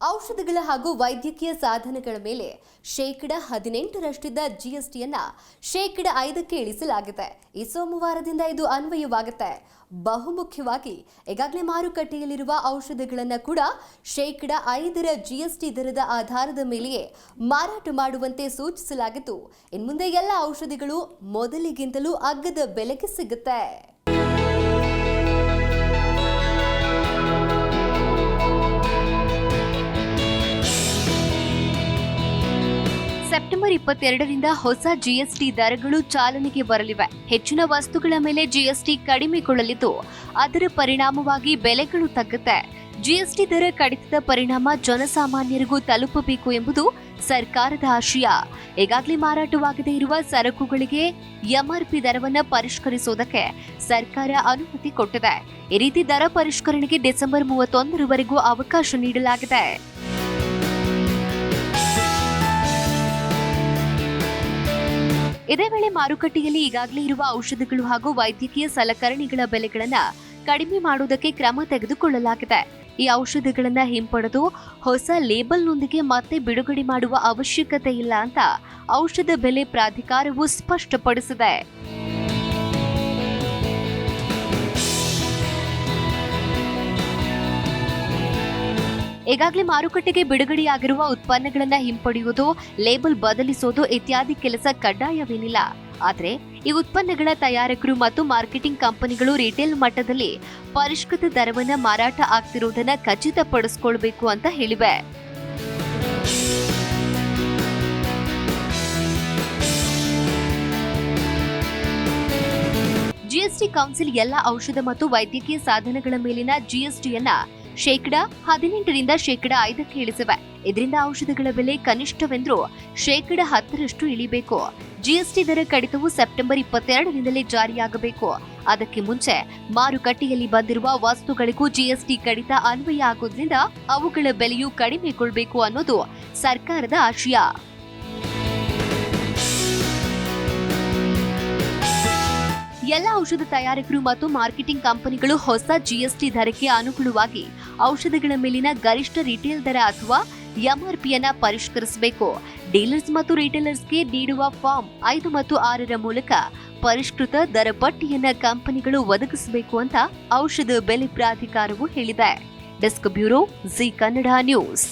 ಔಷಧಗಳ ಹಾಗೂ ವೈದ್ಯಕೀಯ ಸಾಧನಗಳ ಮೇಲೆ ಶೇಕಡ ಹದಿನೆಂಟರಷ್ಟಿದ್ದ ಜಿಎಸ್ಟಿಯನ್ನ ಶೇಕಡ ಐದಕ್ಕೆ ಇಳಿಸಲಾಗಿದೆ. ಈ ಸೋಮವಾರದಿಂದ ಇದು ಅನ್ವಯವಾಗುತ್ತೆ. ಬಹುಮುಖ್ಯವಾಗಿ ಈಗಾಗಲೇ ಮಾರುಕಟ್ಟೆಯಲ್ಲಿರುವ ಔಷಧಗಳನ್ನು ಕೂಡ ಶೇಕಡ ಐದರ ಜಿಎಸ್ಟಿ ದರದ ಆಧಾರದ ಮೇಲೆಯೇ ಮಾರಾಟ ಮಾಡುವಂತೆ ಸೂಚಿಸಲಾಗಿದ್ದು, ಇನ್ಮುಂದೆ ಎಲ್ಲ ಔಷಧಿಗಳು ಮೊದಲಿಗಿಂತಲೂ ಅಗ್ಗದ ಬೆಲೆಗೆ ಸಿಗುತ್ತೆ. ಸೆಪ್ಟೆಂಬರ್ ಇಪ್ಪತ್ತೆರಡರಿಂದ ಹೊಸ ಜಿಎಸ್ಟಿ ದರಗಳು ಚಾಲನೆಗೆ ಬರಲಿವೆ. ಹೆಚ್ಚಿನ ವಸ್ತುಗಳ ಮೇಲೆ ಜಿಎಸ್ಟಿ ಕಡಿಮೆಗೊಳ್ಳಲಿದ್ದು, ಅದರ ಪರಿಣಾಮವಾಗಿ ಬೆಲೆಗಳು ತಗ್ಗುತ್ತೆ. ಜಿಎಸ್ಟಿ ದರ ಕಡಿತದ ಪರಿಣಾಮ ಜನಸಾಮಾನ್ಯರಿಗೂ ತಲುಪಬೇಕು ಎಂಬುದು ಸರ್ಕಾರದ ಆಶಯ. ಈಗಾಗಲೇ ಮಾರಾಟವಾಗದೇ ಇರುವ ಸರಕುಗಳಿಗೆ ಎಂಆರ್ಪಿ ದರವನ್ನು ಪರಿಷ್ಕರಿಸುವುದಕ್ಕೆ ಸರ್ಕಾರ ಅನುಮತಿ ಕೊಟ್ಟಿದೆ. ಈ ರೀತಿ ದರ ಪರಿಷ್ಕರಣೆಗೆ ಡಿಸೆಂಬರ್ ಮೂವತ್ತೊಂದರವರೆಗೂ ಅವಕಾಶ ನೀಡಲಾಗಿದೆ. ಇದೇ ವೇಳೆ ಮಾರುಕಟ್ಟೆಯಲ್ಲಿ ಈಗಾಗಲೇ ಇರುವ ಔಷಧಗಳು ಹಾಗೂ ವೈದ್ಯಕೀಯ ಸಲಕರಣೆಗಳ ಬೆಲೆಗಳನ್ನ ಕಡಿಮೆ ಮಾಡುವುದಕ್ಕೆ ಕ್ರಮ ತೆಗೆದುಕೊಳ್ಳಲಾಗಿದೆ. ಈ ಔಷಧಗಳನ್ನ ಹಿಂಪಡೆದು ಹೊಸ ಲೇಬಲ್ನೊಂದಿಗೆ ಮತ್ತೆ ಬಿಡುಗಡೆ ಮಾಡುವ ಅವಶ್ಯಕತೆ ಇಲ್ಲ ಅಂತ ಔಷಧ ಬೆಲೆ ಪ್ರಾಧಿಕಾರವು ಸ್ಪಷ್ಟಪಡಿಸಿದೆ. ಈಗಾಗಲೇ ಮಾರುಕಟ್ಟೆಗೆ ಬಿಡುಗಡೆಯಾಗಿರುವ ಉತ್ಪನ್ನಗಳನ್ನ ಹಿಂಪಡೆಯುವುದು, ಲೇಬಲ್ ಬದಲಿಸೋದು ಇತ್ಯಾದಿ ಕೆಲಸ ಕಡ್ಡಾಯವೇನಿಲ್ಲ. ಆದರೆ, ಈ ಉತ್ಪನ್ನಗಳ ತಯಾರಕರು ಮತ್ತು ಮಾರ್ಕೆಟಿಂಗ್ ಕಂಪನಿಗಳು ರಿಟೇಲ್ ಮಟ್ಟದಲ್ಲಿ ಪರಿಷ್ಕೃತ ದರವನ್ನು ಮಾರಾಟ ಆಗ್ತಿರುವುದನ್ನು ಖಚಿತಪಡಿಸಿಕೊಳ್ಬೇಕು ಅಂತ ಹೇಳಿವೆ. ಜಿಎಸ್ಟಿ ಕೌನ್ಸಿಲ್ ಎಲ್ಲ ಔಷಧ ಮತ್ತು ವೈದ್ಯಕೀಯ ಸಾಧನಗಳ ಮೇಲಿನ ಜಿಎಸ್ಟಿಯನ್ನ ಶೇಕಡ ಹದಿನೆಂಟರಿಂದ ಶೇಕಡ ಐದಕ್ಕೆ ಇಳಿಸಿವೆ. ಇದರಿಂದ ಔಷಧಗಳ ಬೆಲೆ ಕನಿಷ್ಠವೆಂದ್ರೂ ಶೇಕಡ ಹತ್ತರಷ್ಟು ಇಳಿಬೇಕು. ಜಿಎಸ್ಟಿ ದರ ಕಡಿತವು ಸೆಪ್ಟೆಂಬರ್ ಇಪ್ಪತ್ತೆರಡರಿಂದಲೇ ಜಾರಿಯಾಗಬೇಕು. ಅದಕ್ಕೆ ಮುಂಚೆ ಮಾರುಕಟ್ಟೆಯಲ್ಲಿ ಬಂದಿರುವ ವಸ್ತುಗಳಿಗೂ ಜಿಎಸ್ಟಿ ಕಡಿತ ಅನ್ವಯ ಆಗೋದ್ರಿಂದ ಅವುಗಳ ಬೆಲೆಯೂ ಕಡಿಮೆಗೊಳ್ಳಬೇಕು ಅನ್ನೋದು ಸರ್ಕಾರದ ಆಶಯ. ಎಲ್ಲ ಔಷಧ ತಯಾರಕರು ಮತ್ತು ಮಾರ್ಕೆಟಿಂಗ್ ಕಂಪನಿಗಳು ಹೊಸ ಜಿಎಸ್ಟಿ ದರಕ್ಕೆ ಅನುಗುಣವಾಗಿ ಔಷಧಗಳ ಮೇಲಿನ ಗರಿಷ್ಠ ರಿಟೇಲ್ ದರ ಅಥವಾ ಎಂಆರ್ಪಿಯನ್ನ ಪರಿಷ್ಕರಿಸಬೇಕು. ಡೀಲರ್ಸ್ ಮತ್ತು ರಿಟೇಲರ್ಸ್ಗೆ ನೀಡುವ ಫಾರ್ಮ್ ಐದು ಮತ್ತು ಆರರ ಮೂಲಕ ಪರಿಷ್ಕೃತ ದರ ಪಟ್ಟಿಯನ್ನ ಕಂಪನಿಗಳು ಒದಗಿಸಬೇಕು ಅಂತ ಔಷಧ ಬೆಲೆ ಪ್ರಾಧಿಕಾರವು ಹೇಳಿದೆ. Desk bureau Zee Kannada news.